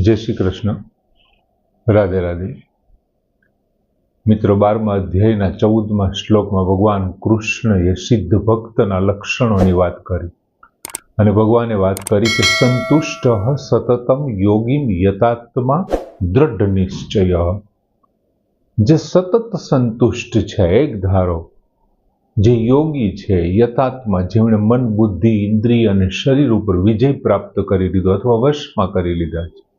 જય શ્રી કૃષ્ણ. રાધે રાધે. મિત્રો, બારમા અધ્યાયના ચૌદમા શ્લોકમાં ભગવાન કૃષ્ણએ સિદ્ધ ભક્તના લક્ષણોની વાત કરી. અને ભગવાને વાત કરી કે સંતુષ્ટ સતતમ યોગીમ યતાત્મા દ્રઢ નિશ્ચય. જે સતત સંતુષ્ટ છે, એક ધારો. જે યોગી છે યતાત્મા જેમણે મન, બુદ્ધિ, ઇન્દ્રિય અને શરીર ઉપર વિજય પ્રાપ્ત કરી લીધો અથવા વશમાં કરી લીધા છે.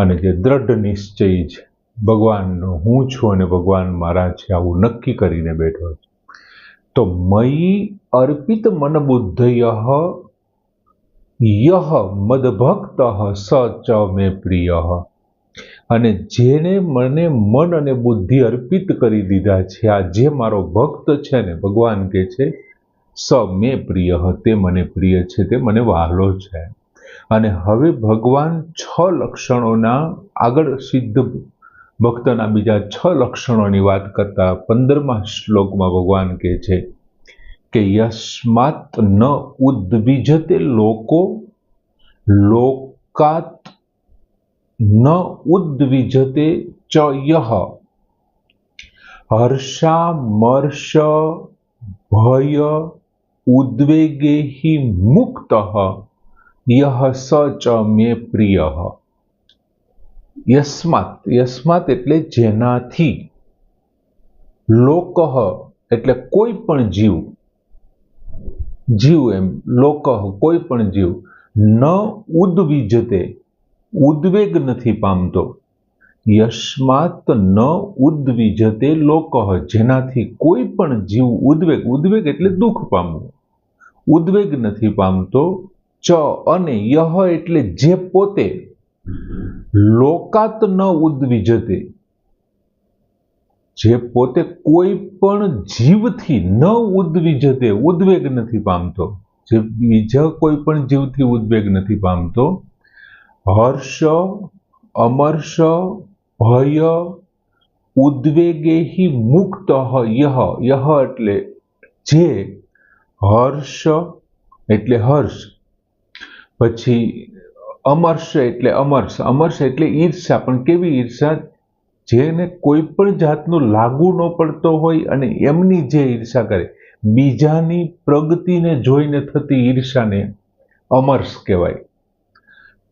અને જે દ્રઢ નિશ્ચય છે, ભગવાનનો હું છું અને ભગવાન મારા છે, આવું નક્કી કરીને બેઠો છે. તો મયી અર્પિત મન બુદ્ધય યહ મદભક્ત, સ ચ મે પ્રિય. અને જેને મને મન અને બુદ્ધિ અર્પિત કરી દીધા છે, આ જે મારો ભક્ત છે ને, ભગવાન કે છે, સ મે પ્રિય, તે મને પ્રિય છે, તે મને વહાલો છે. અને હવે ભગવાન છ લક્ષણોના આગળ સિદ્ધ ભક્તના બીજા છ લક્ષણોની વાત કરતા પંદરમા શ્લોકમાં ભગવાન કહે છે કે યસ્માત ન ઉદ્વિજતે લોકો, લોકાત ન ઉદ્વિજતે ચ યહ હર્ષામર્ષ ભય ઉદ્વેગે હિ મુક્ત. યહ સ ચ મે પ્રિય યસ્માત યસ્માત એટલે જેનાથી લોક એટલે કોઈ પણ જીવ જીવ એમ લોક કોઈ પણ જીવ ન ઉદ્વિજતે ઉદ્વેગ નથી પામતો યસ્માત ન ઉદ્વિજતે લોક જેનાથી કોઈ પણ જીવ ઉદ્વેગ ઉદ્વેગ એટલે દુઃખ પામવું ઉદ્વેગ નથી પામતો ચ અને યહ એટલે જે પોતે લોકાત ન ઉદ્વિજતે. જે પોતે કોઈ પણ જીવથી ન ઉદ્વિજતે, ઉદ્વેગ નથી પામતો. જે બીજા કોઈ પણ જીવથી ઉદ્વેગ નથી પામતો, હર્ષ, અમર્ષ, ભય ઉદ્વેગે હિ મુક્ત યહ યહ એટલે જે, હર્ષ એટલે હર્ષ. પછી અમર્ષ એટલે અમર્ષ અમર્ષ એટલે ઈર્ષા પણ કેવી ઈર્ષા જેને કોઈ પણ જાતનું લાગુ ન પડતો હોય અને એમની જે ઈર્ષા કરે, બીજાની પ્રગતિને જોઈને થતી ઈર્ષાને અમર્ષ કહેવાય.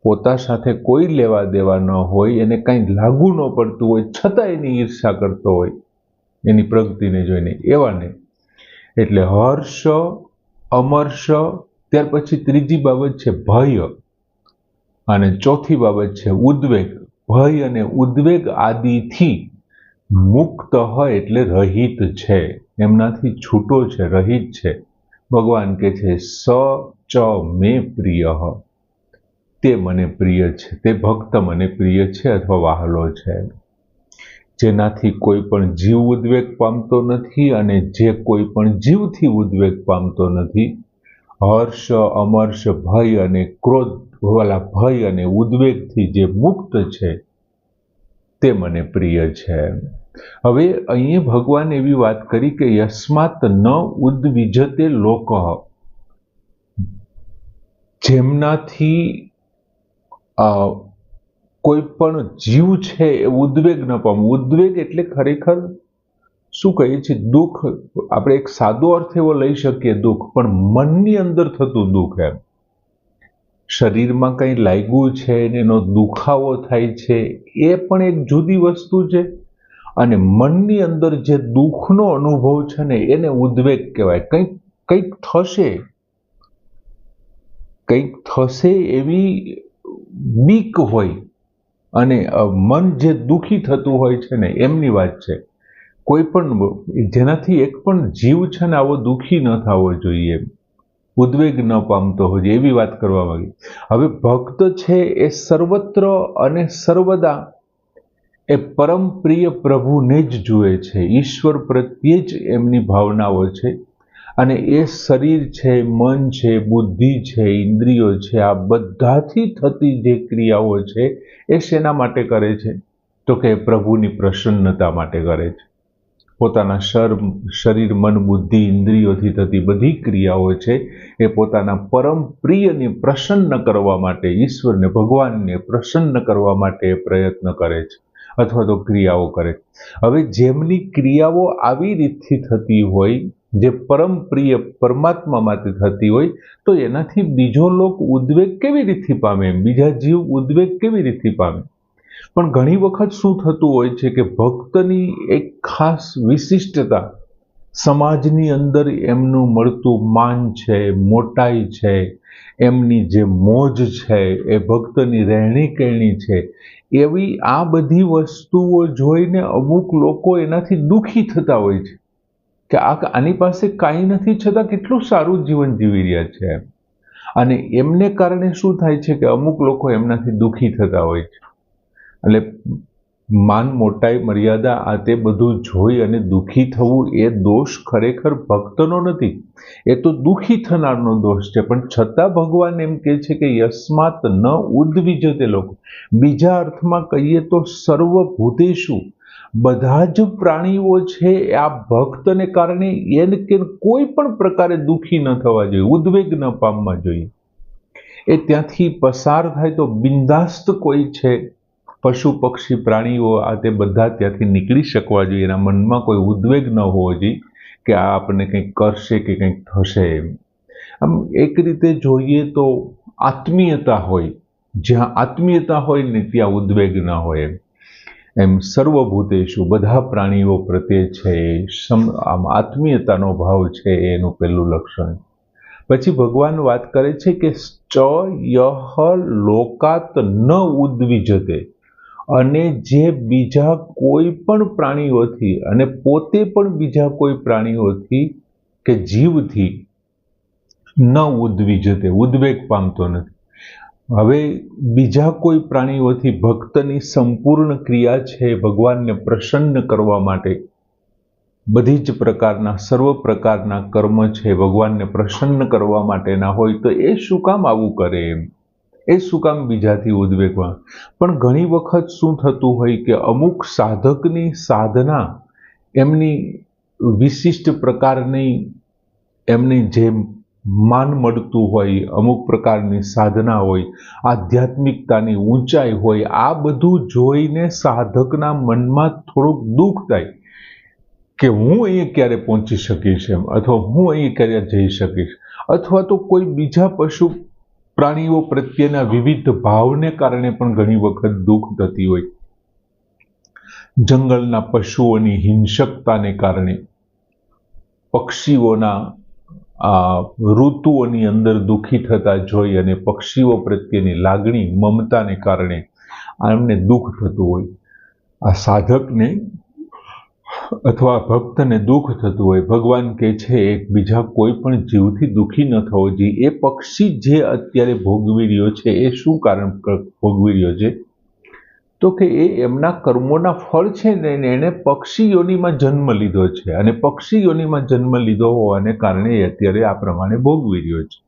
પોતા સાથે કોઈ લેવા દેવા ન હોય, એને કાંઈ લાગુ ન પડતું હોય, છતાં એની ઈર્ષા કરતો હોય, એની પ્રગતિને જોઈને. એવાને. એટલે હર્ષ, અમર્ષ ત્યાર પછી ત્રીજી બાબત છે ભય અને ચોથી બાબત છે ઉદ્વેગ. ભય અને ઉદ્વેગ આદિથી મુક્ત હોય એટલે રહિત છે. એમનાથી છૂટો છે, રહિત છે. ભગવાન કે છે, સ ચ મે પ્રિય. તે મને પ્રિય છે, તે ભક્ત મને પ્રિય છે અથવા વહાલો છે. જેનાથી કોઈ પણ જીવ ઉદ્વેગ પામતો નથી અને જે કોઈ પણ જીવથી ઉદ્વેગ પામતો નથી હર્ષ, અમર્ષ, ભય અને ક્રોધ વાલા ભય અને ઉદ્વેગથી જે મુક્ત છે તે મને પ્રિય છે. હવે અહીં ભગવાન એવી વાત કરી કે યસ્માત ન ઉદ્વિજતે લોક. જેમનાથી કોઈ પણ જીવ છે એ ઉદ્વેગ ન પામ. ઉદ્વેગ એટલે ખરેખર શું કહીએ છીએ? દુઃખ. આપણે એક સાદો અર્થ એવો લઈ શકીએ દુઃખ, પણ મનની અંદર થતું દુઃખ એમ. શરીરમાં કંઈ લાગ્યું છે એનો દુખાવો થાય છે, એ પણ એક જુદી વસ્તુ છે. અને મનની અંદર જે દુઃખનો અનુભવ છે ને એને ઉદ્વેગ કહેવાય. કંઈક કંઈક થશે. કંઈક થશે એવી બીક હોય. અને મન જે દુઃખી થતું હોય છે ને, એમની વાત છે. કોઈ પણ જેનાથી એક પણ જીવ છે ને આવો દુઃખી ન થવો જોઈએ, ઉદ્વેગ ન પામતો હોય એવી વાત કરવા માંગી. હવે ભક્ત છે એ સર્વત્ર અને સર્વદા એ પરમ પ્રિય પ્રભુને જ જુએ છે, ઈશ્વર પ્રત્યે જ એમની ભાવનાઓ છે અને એ શરીર છે, મન છે, બુદ્ધિ છે, ઇન્દ્રિયો છે, આ બધાથી થતી જે ક્રિયાઓ છે એ શેના માટે કરે છે? તો કે પ્રભુની પ્રસન્નતા માટે કરે છે. પોતાના શર, શરીર, મન, બુદ્ધિ, ઇન્દ્રિયોથી થતી બધી ક્રિયાઓ છે, એ પોતાના પરમ પ્રિયને પ્રસન્ન કરવા માટે, ઈશ્વરને, ભગવાનને પ્રસન્ન કરવા માટે પ્રયત્ન કરે છે, અથવા તો ક્રિયાઓ કરે હવે જેમની ક્રિયાઓ આવી રીતથી થતી હોય, જે પરમ પ્રિય પરમાત્મા માટે થતી હોય, તો એનાથી બીજો લોક ઉદ્વેગ કેવી રીતથી પામે? બીજા જીવ ઉદ્વેગ કેવી રીતથી પામે? પણ ઘણી વખત શું થતું હોય છે કે ભક્તની એક ખાસ વિશિષ્ટતા સમાજની અંદર એમનું મળતું માન છે, મોટાઈ છે, એમની જે મોજ છે, એ ભક્તની રહેણી કહેણી છે, એવી આ બધી વસ્તુઓ જોઈને અમુક લોકો એનાથી દુઃખી થતા હોય છે. કે આ આની પાસે કાંઈ નથી છતાં કેટલું સારું જીવન જીવી રહ્યા છે અને એમને કારણે શું થાય છે કે અમુક લોકો એમનાથી દુઃખી થતા હોય છે. એટલે માન, મોટાઈ, મર્યાદા આ તે બધું જોઈ અને દુઃખી થવું એ દોષ ખરેખર ભક્તનો નથી. એ તો દુઃખી થનારનો દોષ છે. પણ છતાં ભગવાન એમ કહે છે કે યસ્માત ન ઉદ્વિજતે લોકો. બીજા અર્થમાં કહીએ તો સર્વભૂતેશુ. બધા જ પ્રાણીઓ છે આ ભક્તને કારણે એને કે કોઈ પણ પ્રકારે દુઃખી ન થવા જોઈએ, ઉદ્વેગ ન પામવા જોઈએ. એ ત્યાંથી પસાર થાય તો બિંદાસ્ત કોઈ છે પશુ, પક્ષી, પ્રાણીઓ આ તે બધા ત્યાંથી નીકળી શકવા જોઈએ. એના મનમાં કોઈ ઉદ્વેગ ન હોવો જોઈએ કે આ આપણને કંઈક કરશે કે કંઈક થશે એમ. આમ એક રીતે જોઈએ તો આત્મીયતા હોય. જ્યાં આત્મીયતા હોય ને ત્યાં ઉદ્વેગ ન હોય એમ. એમ સર્વભૂતેશુ, બધા પ્રાણીઓ પ્રત્યે છે, સમ, આમ આત્મીયતાનો ભાવ છે એનું પહેલું લક્ષણ. પછી ભગવાન વાત કરે છે કે ચ યહ લોકાત ન ઉદ્વિજતે. અને જે બીજા કોઈ પણ પ્રાણીઓથી અને પોતે પણ બીજા કોઈ પ્રાણીઓથી કે જીવથી ન ઉદ્વિજતે ઉદ્વેગ પામતો નથી. હવે બીજા કોઈ પ્રાણીઓથી ભક્તની સંપૂર્ણ ક્રિયા છે ભગવાનને પ્રસન્ન કરવા માટે. બધી જ પ્રકારના, સર્વ પ્રકારના કર્મ છે ભગવાનને પ્રસન્ન કરવા માટેના હોય તો એ શું કામ આવું કરે એમ? એ શું કામ બીજાથી ઉદ્વેગમાં પણ ઘણી વખત શું થતું હોય કે અમુક સાધકની સાધના એમની વિશિષ્ટ પ્રકારની એમની જે માન મળતું હોય, અમુક પ્રકારની સાધના હોય, આધ્યાત્મિકતાની ઊંચાઈ હોય, આ બધું જોઈને સાધકના મનમાં થોડુંક દુઃખ થાય કે હું અહીં ક્યારે પહોંચી શકીશ એમ, અથવા હું અહીં ક્યારે જઈ શકીશ, અથવા તો કોઈ બીજા પશુ પ્રાણીઓ પ્રત્યેના વિવિધ ભાવને કારણે પણ ઘણી વખત દુઃખ થતી હોય. જંગલના પશુઓની હિંસકતાને કારણે પક્ષીઓના, આ, ઋતુઓની અંદર દુઃખી થતા જોઈ અને પક્ષીઓ પ્રત્યેની લાગણી, મમતાને કારણે એમને દુઃખ થતું હોય. આ સાધકને અથવા ભક્તને દુઃખ થતું હોય, ભગવાન કે છે બીજા કોઈ પણ જીવથી દુઃખી ન થવો જોઈએ. એ પક્ષી જે અત્યારે ભોગવી રહ્યો છે, એ શું કારણ ભોગવી રહ્યો છે? તો કે એ એમના કર્મોના ફળ છે ને, એને પક્ષી યોનિમાં જન્મ લીધો છે. અને પક્ષી યોનિમાં જન્મ લીધો હોવાને કારણે એ અત્યારે આ પ્રમાણે ભોગવી રહ્યો છે.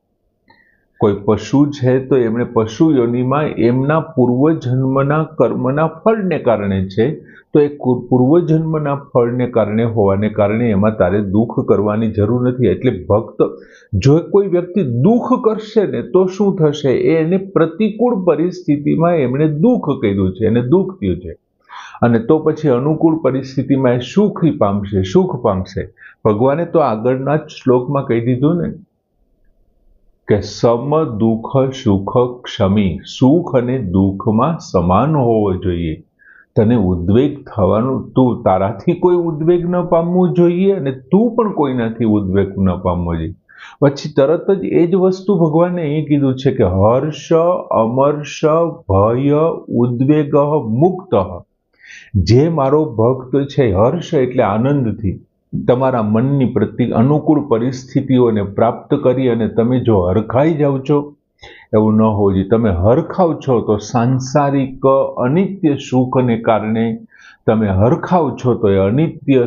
કોઈ પશુ છે તો એમણે પશુ યોનિમાં એમના પૂર્વજન્મના કર્મના ફળને કારણે છે. તો એ પૂર્વજન્મના ફળને કારણે હોવાને કારણે એમાં તારે દુઃખ કરવાની જરૂર નથી. એટલે ભક્ત જો કોઈ વ્યક્તિ દુઃખ કરશે ને તો શું થશે? એ એને પ્રતિકૂળ પરિસ્થિતિમાં એમણે દુઃખ કર્યું છે, એને દુઃખ થયું છે. અને તો પછી અનુકૂળ પરિસ્થિતિમાં એ સુખી પામશે? સુખ પામશે? ભગવાને તો આગળના જ શ્લોકમાં કહી દીધું ને કે સમ દુઃખ સુખ ક્ષમી, સુખ અને દુઃખમાં સમાન હોવો જોઈએ. તને ઉદ્વેગ થવાનું, તું તારાથી કોઈ ઉદ્વેગ ન પામવું જોઈએ અને તું પણ કોઈનાથી ઉદ્વેગ ન પામવો જોઈએ. પછી તરત જ એ જ વસ્તુ ભગવાને અહીં કીધું છે કે હર્ષ, અમર્ષ, ભય, ઉદ્વેગ, મુક્ત. જે મારો ભક્ત છે હર્ષ એટલે આનંદથી. તમારા મનની પ્રતિ અનુકૂળ પરિસ્થિતિઓને પ્રાપ્ત કરી અને તમે જો હરખાઈ જાઓ છો, એવું ન હોવું જોઈએ. તમે હરખાવ છો તો સાંસારિક અનિત્ય સુખને કારણે તમે હરખાવ છો તો એ અનિત્ય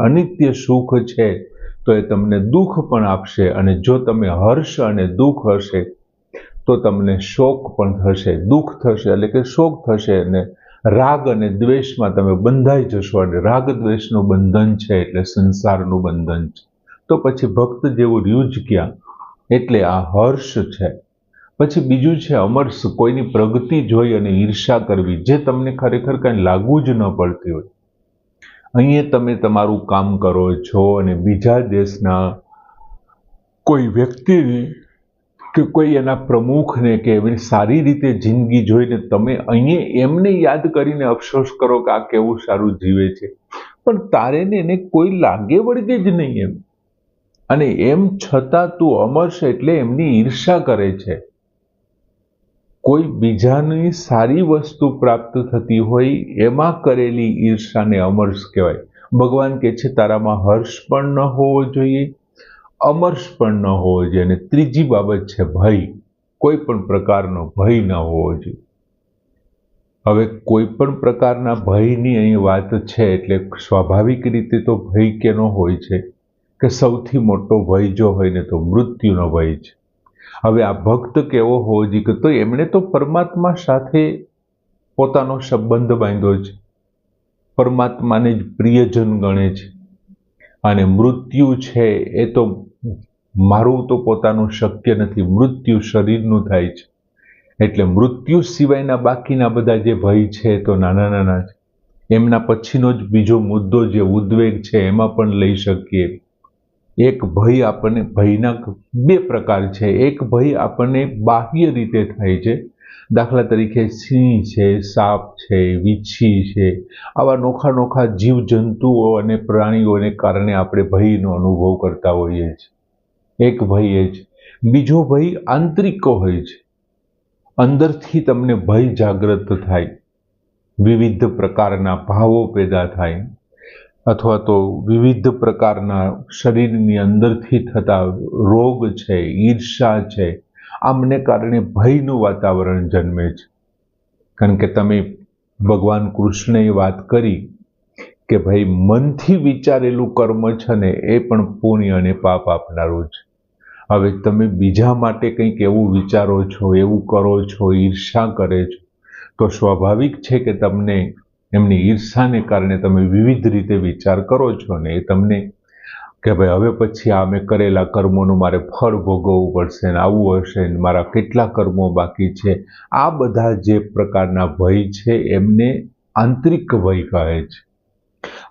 અનિત્ય સુખ છે તો એ તમને દુઃખ પણ આપશે અને જો તમે હર્ષ અને દુઃખ હશે તો તમને શોક પણ થશે. દુઃખ થશે એટલે કે શોક થશે અને રાગ અને દ્વેષમાં તમે બંધાઈ જશો. અને રાગ દ્વેષનું બંધન છે એટલે સંસારનું બંધન છે. તો પછી ભક્ત જેવું ર્યુજ ક્યાં? એટલે આ હર્ષ છે. પછી બીજું છે અમર્ષ. કોઈની પ્રગતિ જોઈ અને ઈર્ષા કરવી, જે તમને ખરેખર કંઈ લાગવું જ ન પડતી હોય. અહીંયા તમે તમારું કામ કરો છો અને બીજા દેશના કોઈ વ્યક્તિની કે કોઈ એના પ્રમુખને કે એવી સારી રીતે જિંદગી જોઈને તમે અહીંયા એમને યાદ કરીને અફસોસ કરો કે આ કેવું સારું જીવે છે. પણ તારે ને એને કોઈ લાગે વળગે જ નહીં એમ. અને એમ છતાં તું અમરશ એટલે એમની ઈર્ષા કરે છે. કોઈ બીજાની સારી વસ્તુ પ્રાપ્ત થતી હોય એમાં કરેલી ઈર્ષાને અમર્ષ કહેવાય. ભગવાન કે છે, તારામાં હર્ષ પણ ન હોવો જોઈએ. અમર્ષ પણ ન હોવો જોઈએ અને ત્રીજી બાબત છે ભય. કોઈ પણ પ્રકારનો ભય ન હોવો જોઈએ. હવે કોઈ પણ પ્રકારના ભયની અહીં વાત છે એટલે સ્વાભાવિક રીતે તો ભય કેનો હોય છે કે સૌથી મોટો ભય જો હોય ને તો મૃત્યુનો ભય છે. હવે આ ભક્ત કેવો હોવો જોઈએ કે તો એમણે તો પરમાત્મા સાથે પોતાનો સંબંધ બાંધ્યો છે. પરમાત્માને જ પ્રિયજન ગણે છે. અને મૃત્યુ છે એ તો મારું તો પોતાનું શક્ય નથી. મૃત્યુ શરીરનું થાય છે. એટલે મૃત્યુ સિવાયના બાકીના બધા જે ભય છે તો નાના નાના છે એમના પછીનો જ બીજો મુદ્દો જે ઉદ્વેગ છે એમાં પણ લઈ શકીએ. એક ભય આપણને ભયના બે પ્રકાર છે. એક ભય આપણને બાહ્ય રીતે થાય છે. દાખલા તરીકે સિંહ છે, સાપ છે, વીછી છે. આવા નોખા નોખા જીવજંતુઓ અને પ્રાણીઓને કારણે આપણે ભયનો અનુભવ કરતા હોઈએ છીએ. એક ભય એ જ બીજો ભય આંતરિકો હોય છે. અંદરથી તમને ભય જાગૃત થાય. વિવિધ પ્રકારના ભાવો પેદા થાય. અથવા તો વિવિધ પ્રકારના શરીરની અંદરથી થતા રોગ છે ઈર્ષા છે, આમને કારણે ભયનું વાતાવરણ જન્મે છે. કારણ કે તમે ભગવાન કૃષ્ણએ વાત કરી કે ભાઈ મનથી વિચારેલું કર્મ છે ને એ પણ પુણ્ય અને પાપ આપનારું છે હવે તમે બીજા માટે કંઈક એવું વિચારો છો, એવું કરો છો ઈર્ષા કરે છો, તો સ્વાભાવિક છે કે તમને એમની ઈર્ષાને કારણે તમે વિવિધ રીતે વિચાર કરો છો ને એ તમને કે ભાઈ હવે પછી આ મેં કરેલા કર્મોનું મારે ફળ ભોગવવું પડશે ને આવું હશે ને મારા કેટલા કર્મો બાકી છે. આ બધા જે પ્રકારના ભય છે એમને આંતરિક ભય કહે છે.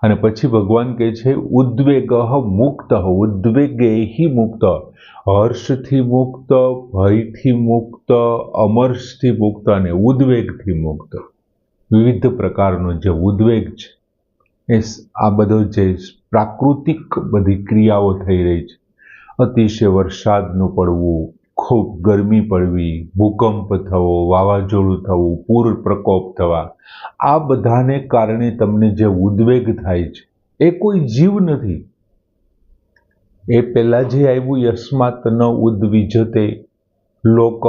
અને પછી ભગવાન કહે છે, ઉદ્વેગ મુક્ત, ઉદ્વેગેહી મુક્ત. હર્ષથી મુક્ત, ભયથી મુક્ત અમર્ષથી મુક્ત અને ઉદ્વેગથી મુક્ત. વિવિધ પ્રકારનો જે ઉદ્વેગ છે, એ આ બધો જે પ્રાકૃતિક બધી ક્રિયાઓ થઈ રહી છે. અતિશય વરસાદનું પડવું ખૂબ ગરમી પડવી, ભૂકંપ થવો, વાવાઝોડું થવું, પૂર પ્રકોપ થવા, આ બધાને કારણે તમને જે ઉદ્વેગ થાય છે, એ કોઈ જીવ નથી. એ પહેલાં જે આવ્યું યસ્માત ન ઉદ્વિજતે, લોક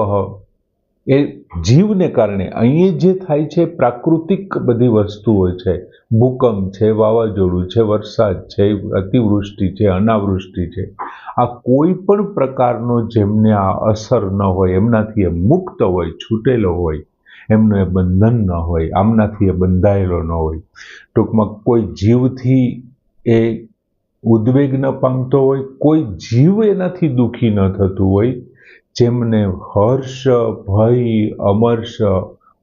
એ જીવને કારણે અહીં જે થાય છે, પ્રાકૃતિક બધી વસ્તુઓ છે. ભૂકંપ છે, વાવાઝોડું છે, વરસાદ છે, અતિવૃષ્ટિ છે, અનાવૃષ્ટિ છે. આ કોઈ પણ પ્રકારનો જેમને આ અસર ન હોય, એમનાથી એ મુક્ત હોય, છૂટેલો હોય, એમનું એ બંધન ન હોય, આમનાથી એ બંધાયેલો ન હોય. ટૂંકમાં કોઈ જીવથી એ ઉદ્વેગ ન પામતો હોય, કોઈ જીવ એનાથી દુઃખી ન થતું હોય જેમને હર્ષ, ભય, અમર્ષ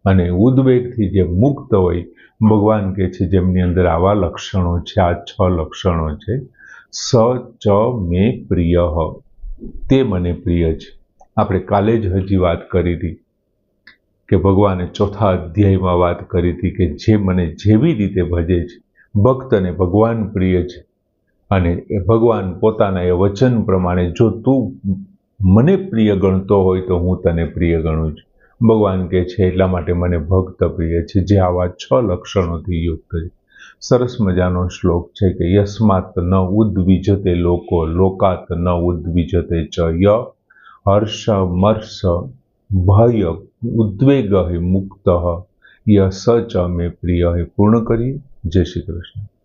અને ઉદ્વેગથી જે મુક્ત હોય, ભગવાન કહે છે જેમની અંદર આવા લક્ષણો છે, આ છ લક્ષણો છે. સ, ચ, મે, પ્રિય. તે મને પ્રિય છે. આપણે કાલે જ હજી વાત કરી હતી કે ભગવાને ચોથા અધ્યાયમાં વાત કરી હતી કે જે મને જેવી રીતે ભજે છે, ભક્તને ભગવાન પ્રિય છે. અને એ ભગવાન પોતાના એ વચન પ્રમાણે જો તું મને પ્રિય ગણતો હોય તો હું તને પ્રિય ગણું છું. ભગવાન કહે છે, એટલા માટે મને ભક્ત પ્રિય છે, જે આવા છ લક્ષણોથી યુક્ત છે. સરસ મજાનો શ્લોક છે કે, યસ્માત ન ઉદ્વિજતે લોકો, લોકાત ન ઉદ્વિજતે ચ ય, હર્ષ મર્ષ, ભય ઉદ્વેગ મુક્ત ય સ ચ મે પ્રિય. પૂર્ણ કરીએ. જય શ્રી કૃષ્ણ.